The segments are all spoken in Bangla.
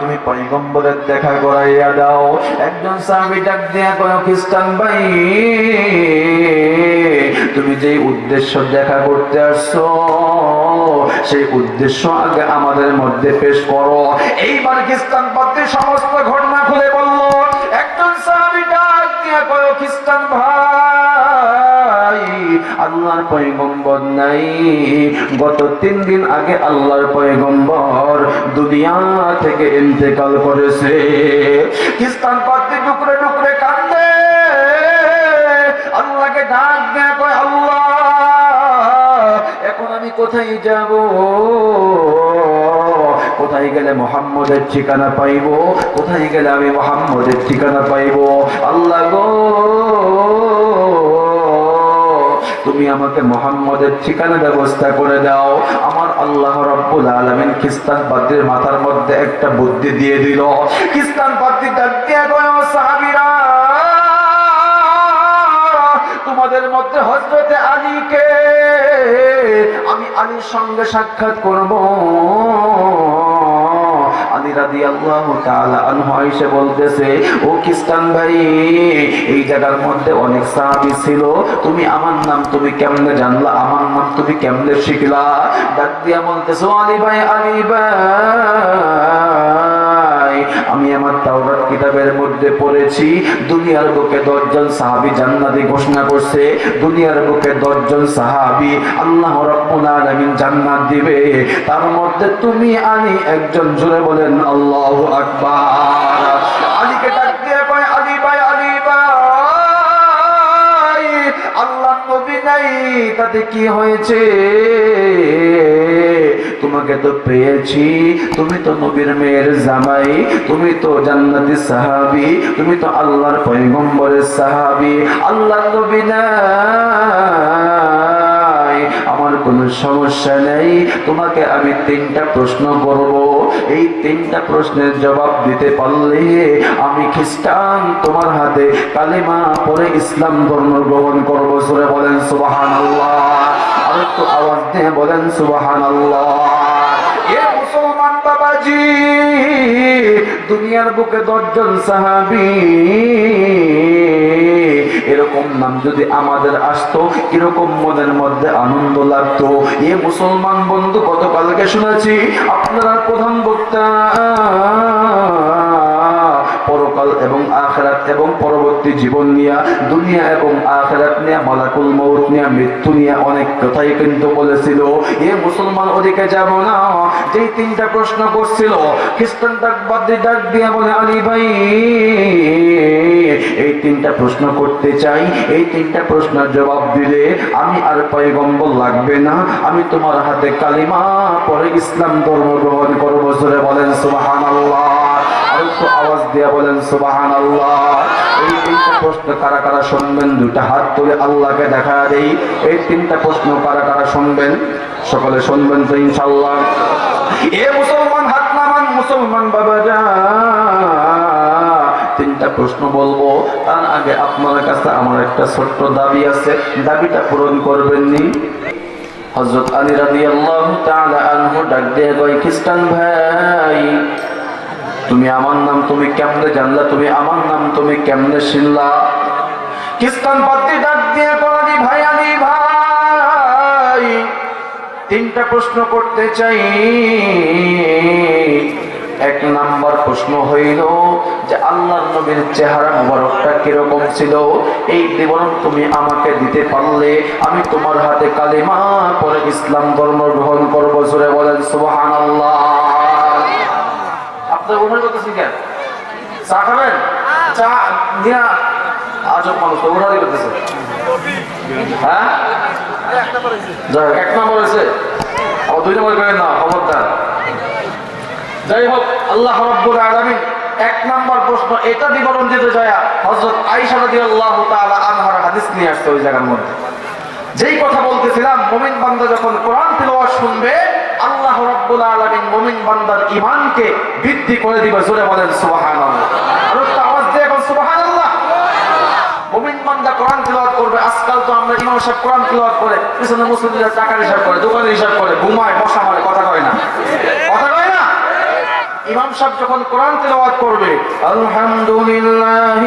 তুমি পয়গম্বরের দেখা করাইয়া দাও। একজন সাহাবী ডাক দিয়া কয়, খ্রিস্টান ভাই, তুমি যে উদ্দেশ্য দেখা করতে আসছো, সেই উদ্দেশ্য আগে আমাদের মধ্যে পেশ করো। এইবার খ্রিস্টান পথে সমস্ত ঘটনা খুলে বলল, একজন সাহাবী ডাক দিয়া কয়, খ্রিস্টান ভাই আল্লাহর পয়গম্বর নাই। গত তিন দিন আগে আল্লাহর পয়গম্বর দুনিয়া থেকে ইন্তেকাল করেছে। খ্রিস্টান পাত্রী টুকরে টুকরে কান্দে আল্লাহকে ডাক দেয়া কয়, আল্লাহ, এখন আমি কোথায় যাব? কোথায় গেলে মোহাম্মদের ঠিকানা পাইব? কোথায় গেলে আমি মোহাম্মদের ঠিকানা পাইব? আল্লাহ গো তুমি আমাকে মোহাম্মদের ঠিকানা ব্যবস্থা করে দাও। আমার আল্লাহ রব্বুল আলমিন খ্রিস্টান পাত্রীর মাথার মধ্যে একটা বুদ্ধি দিয়ে দিল। খ্রিস্টান পাত্রী ডাক তোমাদের মধ্যে হজরতে আলীকে আমি আলীর সঙ্গে সাক্ষাৎ করব। আলী রাদি আনহু এসে বলতেছে, ও খ্রিস্টান ভাই, এই জায়গার মধ্যে অনেক সাহাবি ছিল। তুমি আমার নাম তুমি কেমনে জানলা? আমার নাম তুমি কেমনে শিখলা? দিয়া বলতেছো আলী ভাই, আলী আমি আমার তাওরাত কিতাবের মধ্যে পড়েছি। দুনিয়ার বুকে দশজন সাহাবি জান্নাতি ঘোষণা করছে। দুনিয়ার বুকে দশজন সাহাবি আল্লাহ রাব্বুল আলামিন জান্নাত দিবে। তার মধ্যে তুমি আলী একজন। জুড়ে বলেন, আল্লাহু আকবার। আলীকে ডাক দিয়ে কয়, আলী ভাই আলী ভাই। আল্লাহ নবী নাই, তাতে কি হয়েছে? তোমাকে তো পেয়েছি, তুমি তো নবীর মেয়ের জামাই, তুমি তো জান্নাতি সাহাবি, তুমি তো আল্লাহর পয়গম্বরের সাহাবি। আল্লাহ নবী নাই, আমার কোনো সমস্যা নেই, তোমাকে আমি তিনটা প্রশ্ন করব। এই তিনটা প্রশ্নের জবাব দিতে পারলে আমি খ্রিস্টান, তোমার হাতে কালিমা পরে ইসলাম ধর্ম গ্রহণ করব। সুরে বলেন আল্লাহ আওয়াজ দিয়ে বলেন সুবাহান মুসলমান বাবাজি, দুনিয়ার বুকে দশজন সাহাবি, এরকম নাম যদি আমাদের আসতো কীরকম মনের মধ্যে আনন্দ লাগতো। এ মুসলমান বন্ধু, গতকালকে শুনেছি আপনারা প্রধান বক্তা, পরকাল এবং আখেরাত এবং পরবর্তী জীবন নিয়ে, দুনিয়া এবং আখেরাত নিয়ে, মালাকুল মৌত নিয়ে, মৃত্যু নিয়ে অনেক কথাই কিন্তু বলেছিল। এ মুসলমান ওদিকে যাব না। যেই তিনটা প্রশ্ন করছিল, খ্রিস্টান ডাক বাদ দিয়ে ডাক দিয়া বলে, আলী ভাই, এই তিনটা প্রশ্ন করতে চাই। এই তিনটা প্রশ্নের জবাব দিলে আমি আর পয়গম্বর লাগবে না। আমি তোমার হাতে কালিমা পরে ইসলাম ধর্ম গ্রহণ করব। বলেন সুবাহান আল্লাহ আওয়াজ দিয়ে বলেন সুবাহান আল্লাহ এই তিনটা প্রশ্ন কারা কারা শুনবেন? হাত তুলে আল্লাহকে দেখা দেই। এই তিনটা প্রশ্ন কারা কারা শুনবেন? শুনবেন তো ইনশাল্লাহ এ মুসলমান হাত নামান মুসলমান বাবা যা। তিনটা প্রশ্ন বলব। তার আগে আপনার কাছে আমার একটা ছোট্ট দাবি আছে। দাবিটা পূরণ করবেন নি। হজরত আলী রাজি আল্লাহ আনহু ডাক দিয়ে খ্রিস্টান ভাই তুমি আমার নাম, তুমি কেমনে জানলা? তুমি আমার নাম, তুমি কেমনে শুনলা? খ্রিস্টান পাত্রী ডাক দিয়ে কয় ভাই আলী ভাই। তিনটা প্রশ্ন করতে চাই। এক নাম্বার প্রশ্ন হইল যে আল্লাহ নবীর চেহারা মোবারকটা কীরকম ছিল? এই বিবরণ তুমি আমাকে দিতে পারলে, আমি তোমার হাতে কালিমা পরে ইসলাম ধর্ম গ্রহণ করব। জোরে বলেন সুবাহান আল্লাহ আপনার উঠার করতেছি কেন চা খাবেন? চা দিয়া আজব মানুষ তো উঠারি করতেছে। হ্যাঁ? এক নম্বর হয়েছে। দুই নম্বর করেন না, খবরদার। যাই হোক, আল্লাহ রব্বুল আলামিন এক নম্বর প্রশ্ন এটা বিবরণ দিতে যায় হযরত আয়েশা রাদিয়াল্লাহু তাআলা আনহার হাদিস নিয়ে আসছে ওই জায়গার মধ্যে। যেই কথা বলতেছিলাম, মুমিন বান্দা যখন কোরআন তিলাওয়াত শুনবে, আল্লাহ রাব্বুল আলামিন মুমিন বান্দার ঈমানকে বৃদ্ধি করে দিবে, জোরে বলেন করে, পিছনে মুসলিমরা হিসাব করে করে, ঘুমায় কথা না। কথা যখন করবে, আলহামদুলিল্লাহ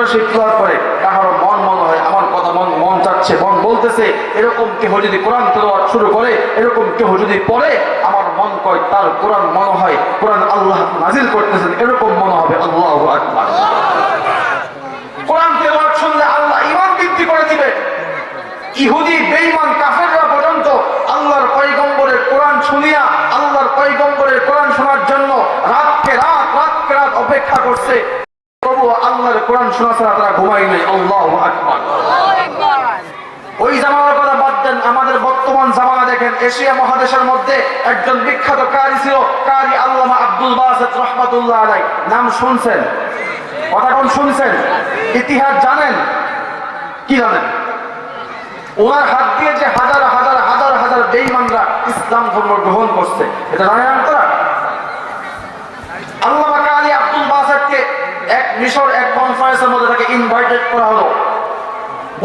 করে সে কাহারও মন মনে হয়, আমার কথা মন মন চাচ্ছে, মন বলতেছে, এরকম কেহ যদি কোরআন তেলাওয়াত শুরু করে, এরকম কেহ যদি পড়ে, আমার মন কয় তার কোরআন মনে হয়, কোরআন আল্লাহ নাজিল করতেছেন, এরকম মনে হবে আল্লাহু আকবার। কোরআন শুনলে আল্লাহ ইমান বৃদ্ধি করে দিবে। ইহুদি কাফেররা পর্যন্ত আল্লাহর পয়গম্বরের কোরআন শুনিয়া, আল্লাহর পয়গম্বরের কোরআন শোনার জন্য রাতকে রাত রাতকে রাত অপেক্ষা করছে। কোরআন শোনা ছাড়া তারা ঘুমাই নাই। আল্লাহু ওই জামানার কথা বাদ দেন। আমাদের বর্তমান জামানা দেখেন, এশিয়া মহাদেশের মধ্যে একজন বিখ্যাত কারি ছিল, কারি আল্লামা আব্দুল বাসেদ রহমাতুল্লাহ আলাই নাম শুনছেন? কথা কোন শুনছেন? ইতিহাস জানেন? কি জানেন? ওনার হাত দিয়ে যে হাজার হাজার হাজার হাজার বেঈমানরা ইসলাম ধর্ম গ্রহণ করছে, এটা জানেন আপনারা? আল্লামা কারি আব্দুল বাসেদকে এক মিশর, এক কনফারেন্সের মধ্যে তাকে ইনভাইটেড করা হলো।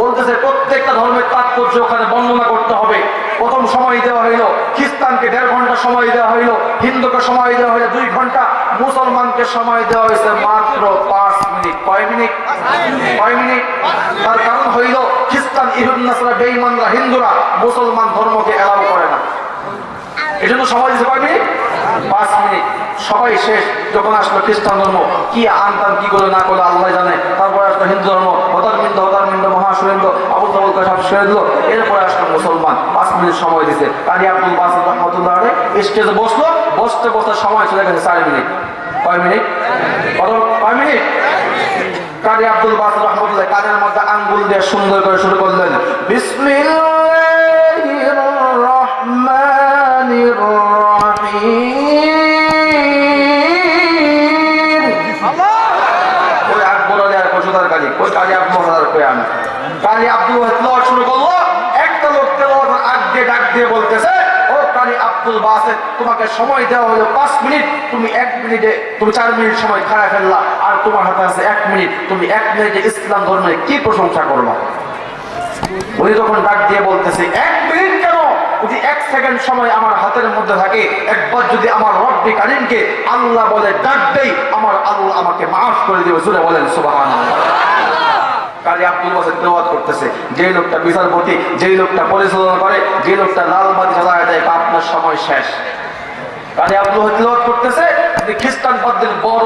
বলতেছে, প্রত্যেকটা ধর্মের তাৎপর্য ওখানে বর্ণনা করতে হবে। প্রথম সময় দেওয়া হইল, খ্রিস্টানকে দেড় ঘণ্টা সময় দেওয়া হইল, হিন্দুকে সময় দেওয়া হইল, দুই ঘণ্টা, মুসলমানকে সময় দেওয়া হয়েছে মাত্র পাঁচ মিনিট। কয় মিনিট? কয় মিনিট? তার কারণ হইল, খ্রিস্টান, ইহুদ, নাসরা, বেঈমানরা, হিন্দুরা মুসলমান ধর্মকে এলাও করে না। এই জন্য সময় দিতে পারবি পাঁচ মিনিট, সবাই শেষ, যখন আসলো খ্রিস্টান ধর্ম, কি আনতাম কি করে না করে আল্লাহ জানে তারপরে আসলো হিন্দু ধর্ম হতারমিন্দ হতারমিন্দ মহাসুরেন্দ্র আবুল তাবুল সব সেরে দিল, এরপরে আসলো মুসলমান, পাঁচ মিনিট সময় দিছে। কারি আব্দুল বাসুদ রহমতুল্লাহ স্টেজে বসল, বসতে বসতে সময় চলে গেছে চার মিনিট। কয় মিনিট? কত কয় মিনিট? কারি আব্দুল বাসুদ রহমতুল্লাহ কানের মধ্যে আঙ্গুল দিয়ে সুন্দর করে শুরু করলেন। বিসমিল্লাহির কালী কালী আকবর হাজার কই কালী আব্দুল একটা লোক আগ দিয়ে ডাক দিয়ে বলতেছে, ও কালী আব্দুল তোমাকে সময় দেওয়া হলো পাঁচ মিনিট। তুমি এক মিনিটে, তুমি চার মিনিট সময় খারাপ ফেললা। আর তোমার হাতে আছে এক মিনিট। তুমি এক মিনিটে ইসলাম ধর্মের কি প্রশংসা করবা? উনি তখন ডাক দিয়ে বলতেছে, এক মিনিট যদি এক সেকেন্ড সময় আমার হাতের মধ্যে থাকে, একবার যদি আমার রব্বি কারিমকে আল্লাহ বলে ডাক দেই, আমার আল্লাহ আমাকে মাফ করে দিবে। জুড়ে বলেন সুবাহান করতেছে লোকটা বিচারপতি লোকটা পরিচালনা করে লোকটা লাল আপনার সময় শেষ। করতেছে বড়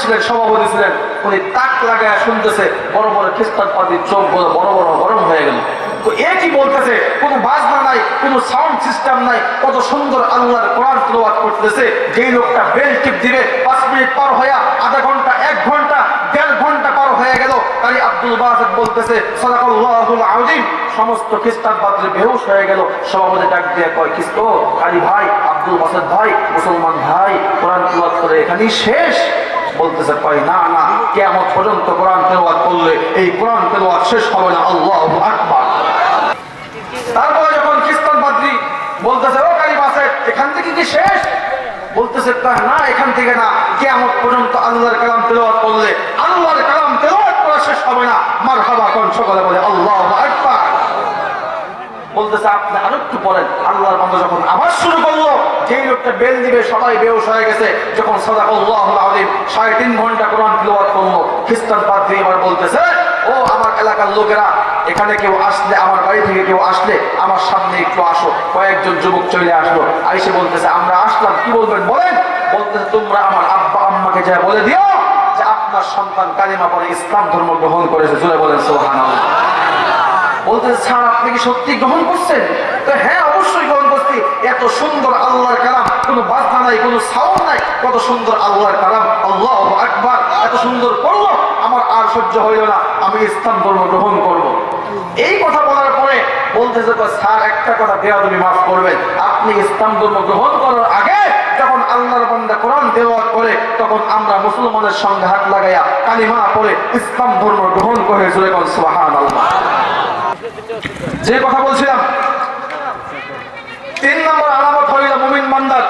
ছিলেন, সভাপতি ছিলেন। উনি তাক লাগায় শুনতেছে, বড় বড় খ্রিস্টান পদ্মের চোখ বড় বড় গরম হয়ে গেল। তো এ কি বলতেছে? কোনো বাজনা নাই, কোনো সাউন্ড সিস্টেম নাই, কত সুন্দর আল্লাহর কোরআন তেলাওয়াত করতেছে। যেই লোকটা বেল টিপ দিবে, পাঁচ মিনিট পার হইয়া আধা ঘণ্টা, এক ঘণ্টা, দেড় ঘণ্টা পার হয়ে গেল তাই আব্দুল বাসেদ বলতেছে, সাদাকাল্লাহুল আযীম। সমস্ত খ্রিস্টান পাত্রে বেহুশ হয়ে গেল, সভাপতি ডাক দিয়ে কয় খ্রিস্ট কালী ভাই, আব্দুল বাসেদ ভাই, মুসলমান ভাই, কোরআন তেলাওয়াত করে এখানেই শেষ। বলতেছে, কয়, না না কেমন পর্যন্ত কোরআন তেলাওয়াত করলে এই কোরআন তেলাওয়াত শেষ হবে না, আল্লাহু আকবার। তারপরে যখন খ্রিস্টান বলতেছে, ও কালী বাসেদ এখান থেকে কি শেষ? বলতেছে, তা না, এখান থেকে না। পর্যন্ত আল্লাহর কালাম করলে আল্লাহর কালাম করা শেষ হবে না। মার হাবা কোন বলে, আল্লাহ বলতেছে, আপনি আরও একটু পরেন। আল্লাহর যখন আবার শুরু করল, যেই লোকটা বেল দিবে, সবাই বেউস হয়ে গেছে। যখন সদাক আল্লাহ আলিম সাড়ে তিন ঘণ্টা কোরআন তিলওয়াত করল, খ্রিস্টান পাদ্রী এবার বলতেছে ও আমার এলাকার লোকেরা, এখানে কেউ আসলে, আমার বাড়ি থেকে কেউ আসলে আমার সামনে একটু আসো। কয়েকজন যুবক চলে আসলো। আইসে বলতেছে, আমরা আসলাম। কি বলবেন? বলেন। বলতেছে, তোমরা আমার আব্বা, আম্মাকে যা বলে দিও যে আপনার সন্তান কালিমা পরে ইসলাম ধর্ম গ্রহণ করেছে। জুড়ে বলেন সোহান বলতে স্যার, আপনি কি সত্যি গ্রহণ করছেন? তো হ্যাঁ অবশ্যই গ্রহণ করছি। এত সুন্দর আল্লাহর কালাম, কোনো বাধা নাই, কোনো সাউন্ড নাই। কত সুন্দর আল্লাহর কালাম, আল্লাহ আকবার। এত সুন্দর করল আমার আর সহ্য হইল না, আমি ইসলাম ধর্ম গ্রহণ করব। এই কথা বলার পরে বলতেছে তো, স্যার, একটা কথা দেওয়া তুমি মাফ আপনি ইসলাম ধর্ম গ্রহণ করার আগে যখন আল্লাহর কোরআন করে, তখন আমরা মুসলমানের সঙ্গে হাত লাগাইয়া কালিমা ইসলাম ধর্ম গ্রহণ যে কথা বলছিলাম, তিন নম্বর আলামত হইল মুমিন বান্দার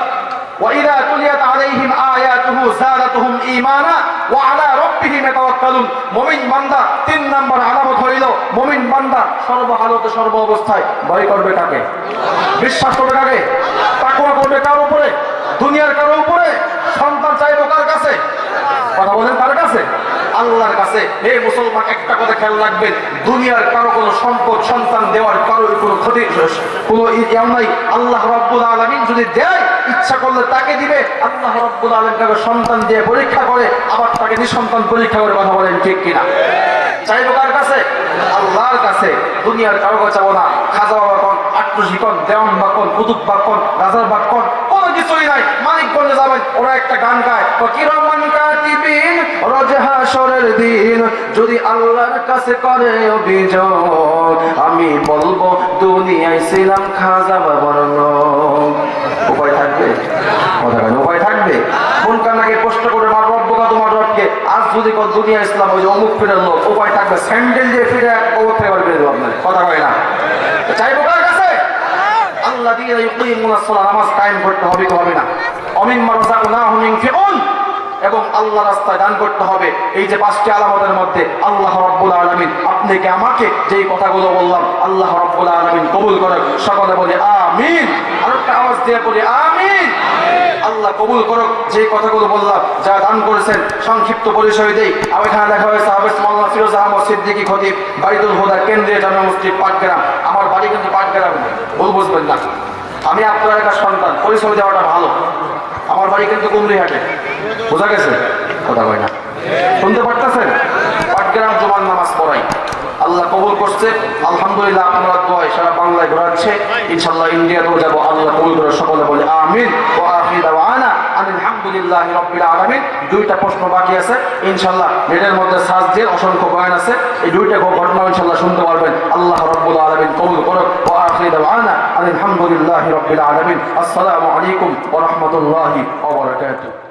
وإذا تليت عليهم آياته زادتهم إيمانا وعلى ربهم يتوكلون মুমিন বান্দা তিন নম্বর আলামত হইল মুমিন বান্দা সর্বহালতে সর্ব অবস্থায় ভয় করবে কাকে বিশ্বাস করবে কাকে তাকওয়া করবে কার উপরে দুনিয়ার কারো উপরে আল্লাহর কাছে হে মুসলমান, একটা কথা খেয়াল রাখবেন, দুনিয়ার কারও কোনো সম্পদ, সন্তান দেওয়ার কারোর কোনো ক্ষতি কোনো নাই। আল্লাহ রব্বুল আলমিন যদি দেয়, ইচ্ছা করলে তাকে দিবে। আল্লাহ রব্বুল আলম তাকে সন্তান দিয়ে পরীক্ষা করে, আবার তাকে নিঃসন্তান পরীক্ষা করে কথা বলেন, ঠিক কিনা? চাইব কার কাছে? আল্লাহর কাছে। দুনিয়ার কারও কাছে না। খাজা বাবা কোন আট্টুসি কোন, দেওয়ান বা কোন, কুতুব বা কোন, রাজার বা কোন কিছুই নাই। মালিক বলে যাবেন, ওরা একটা গান গায় কিরমান কাতিবিন রজহাসরের দিন যদি আল্লাহর কাছে করে অভিযোগ, আমি বলব, দুনিয়ায় ছিলাম খাজা বাবার উপায় থাকবে? উপায় থাকবে? কোন কান্নাকে কষ্ট করে মার রব্বকা তোমার রবকে? আজ যদি কোন দুনিয়া ইসলাম, ওই অমুক ফিরের লোক, উপায় থাকবে? স্যান্ডেল দিয়ে ফিরে অমুক ফিরে বার করে দেবো আপনার কথা কয় না। চাইব কার কাছে? আল্লাহ দিয়ে ইউকিমুনাস সালাহ নামাজ কায়েম করতে হবে কি হবে না। অমিন মারজাকনাহুম ইনফিকুন এবং আল্লাহ রাস্তায় দান করতে হবে। এই যে পাঁচটি আলামতের মধ্যে আল্লাহ রাব্বুল আলমিন আপনি কি আমাকে যেই কথাগুলো বললাম, আল্লাহ রাব্বুল আলামিন কবুল করেন সকলে বলে আমিন। আর একটা আওয়াজ দিয়ে বলি আমিন। আল্লাহ কবুল করুক যে কথাগুলো বললাম, যা দান করেছেন, সংক্ষিপ্ত পরিচয় দেই। আর এখানে দেখা হয়েছে হাফেজ মাওলানা ফিরোজ আহমদ সিদ্দিকী খতিব বাইতুল হুদা কেন্দ্রীয় জামা মসজিদ পাটগ্রাম। আমার বাড়ি কিন্তু পাটগ্রাম ভুল বুঝবেন না। আমি আপনার একটা সন্তান, পরিচয় দেওয়াটা ভালো। আমার বাড়ি কিন্তু কুমড়িহাটে। বোঝা গেছে? কথা কয় না। শুনতে পারতেছেন? পাটগ্রাম নামাজ পড়াই। আল্লাহ কবুল করছে। আলহামদুলিল্লাহ দোয়ায় সারা বাংলায় ঘোরাচ্ছে। ইনশাল্লাহ ইন্ডিয়াতেও যাব। আল্লাহ কবুল করে সকলে বলে আমিন। ও আখির আলহামদুলিল্লাহ আলামিন। দুইটা প্রশ্ন বাকি আছে। ইনশাল্লাহ নেটের মধ্যে সার্চ দিয়ে অসংখ্য আছে। এই দুইটা ঘটনা ইনশাল্লাহ শুনতে পারবেন। আল্লাহ রব্বুল আলামিন কবুল করুক। ও আখির দাওয়ানা আলহামদুলিল্লাহ রব্বিল আলামিন। আসসালামু আলাইকুম ওয়া রাহমাতুল্লাহি ওয়া বারাকাতুহু।